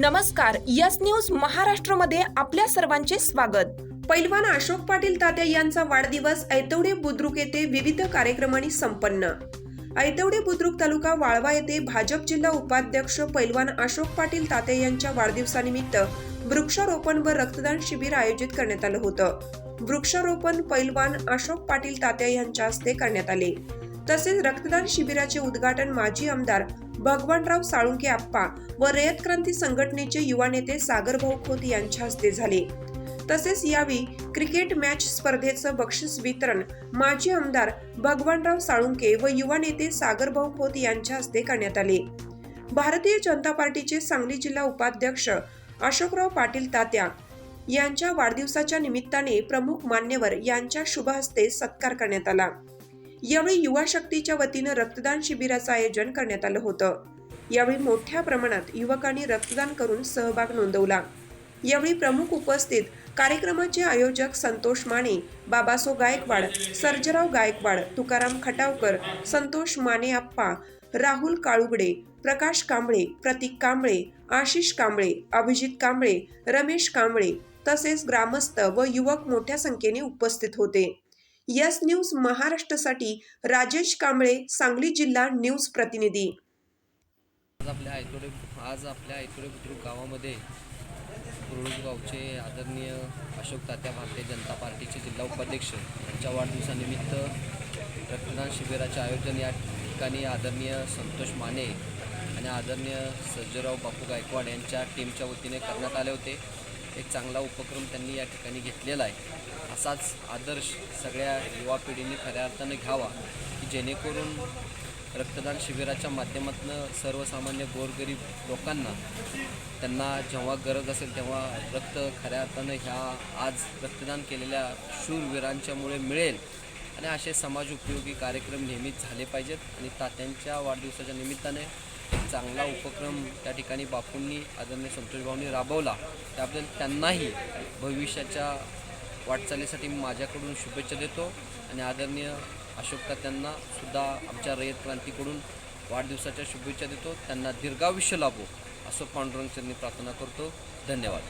नमस्कार yes news महाराष्ट्रमध्ये आपल्या सर्वांचे स्वागत. पैलवान अशोक पाटील तात्या यांचा वाढदिवस ऐतवडे बुद्रुक येथे विविध कार्यक्रमांनी संपन्न. ऐतवडे बुद्रुक तालुका वाळवा येथे भाजप जिल्हा उपाध्यक्ष पैलवान अशोक पाटील तात्या यांच्या वाढदिवसानिमित्त वृक्षारोपण व रक्तदान शिबिर आयोजित करण्यात आलं होतं. वृक्षारोपण पैलवान अशोक पाटील तात्या यांच्या हस्ते करण्यात आले. तसेच रक्तदान शिबिराचे उद्घाटन माजी आमदार भगवानराव साळुंके आप्पा व रयत क्रांती संघटनेचे युवा नेते सागरभाऊ खोत यांच्या हस्ते झाले. तसेच यावेळी क्रिकेट मॅच स्पर्धेचं बक्षीस वितरण माजी आमदार भगवानराव साळुंके व युवा नेते सागरभाऊ खोत यांच्या हस्ते करण्यात आले. भारतीय जनता पार्टीचे सांगली जिल्हा उपाध्यक्ष अशोकराव पाटील तात्या यांच्या वाढदिवसाच्या निमित्ताने प्रमुख मान्यवर यांच्या शुभ हस्ते सत्कार करण्यात आला. यावेळी युवा शक्तीच्या वतीनं रक्तदान शिबिराचं आयोजन करण्यात आलं होतं. यावेळी मोठ्या प्रमाणात युवकांनी रक्तदान करून सहभाग नोंदवला. यावेळी प्रमुख उपस्थित कार्यक्रमाचे आयोजक संतोष माने बाबासो गायकवाड सर्जराव गायकवाड तुकाराम खटावकर संतोष माने आप्पा राहुल काळुगडे प्रकाश कांबळे प्रतीक कांबळे आशिष कांबळे अभिजित कांबळे रमेश कांबळे तसेच ग्रामस्थ व युवक मोठ्या संख्येने उपस्थित होते. यस न्यूज महाराष्ट्रासाठी राजेश कांबळे सांगली जिल्हा न्यूज प्रतिनिधी. आज आपल्या आयतोडे आज आपल्या आयतोडे बुद्रुक गावामध्ये कुरुळूस गावचे आदरणीय अशोक तात्या भारतीय जनता पार्टीचे जिल्हा उपाध्यक्ष यांच्या वाढदिवसानिमित्त रक्तदान शिबिराचे आयोजन या ठिकाणी आदरणीय संतोष माने आणि आदरणीय सर्जराव बापू गायकवाड यांच्या टीमच्या वतीने करण्यात आले होते. एक चांगला उपक्रम त्यांनी या ठिकाणी घेतलेला आहे. असाच आदर्श सगळ्या युवा पिढीने खऱ्या अर्थाने घ्यावा की जेणेकरून रक्तदान शिबिराच्या माध्यमातून सर्वसामान्य गोरगरीब लोकांना त्यांना जेव्हा गरज असेल तेव्हा रक्त खऱ्या अर्थानं ह्या आज रक्तदान केलेल्या शूरवीरांच्यामुळे मिळेल. आणि असे समाज उपयोगी कार्यक्रम नेहमीच झाले पाहिजेत. आणि तात्यांच्या वाढदिवसाच्या निमित्ताने एक चांगला उपक्रम त्या ठिकाणी बापूंनी आदरणीय संतोषभाऊंनी राबवला. त्याबद्दल त्यांनाही भविष्याच्या वाटचालीसाठी मी माझ्याकडून शुभेच्छा देतो आणि आदरणीय अशोक त्यांना सुद्धा आमच्या रयत क्रांतीकडून वाढदिवसाच्या शुभेच्छा देतो. त्यांना दीर्घायुष्य लाभो असं पांडुरंग प्रार्थना करतो. धन्यवाद.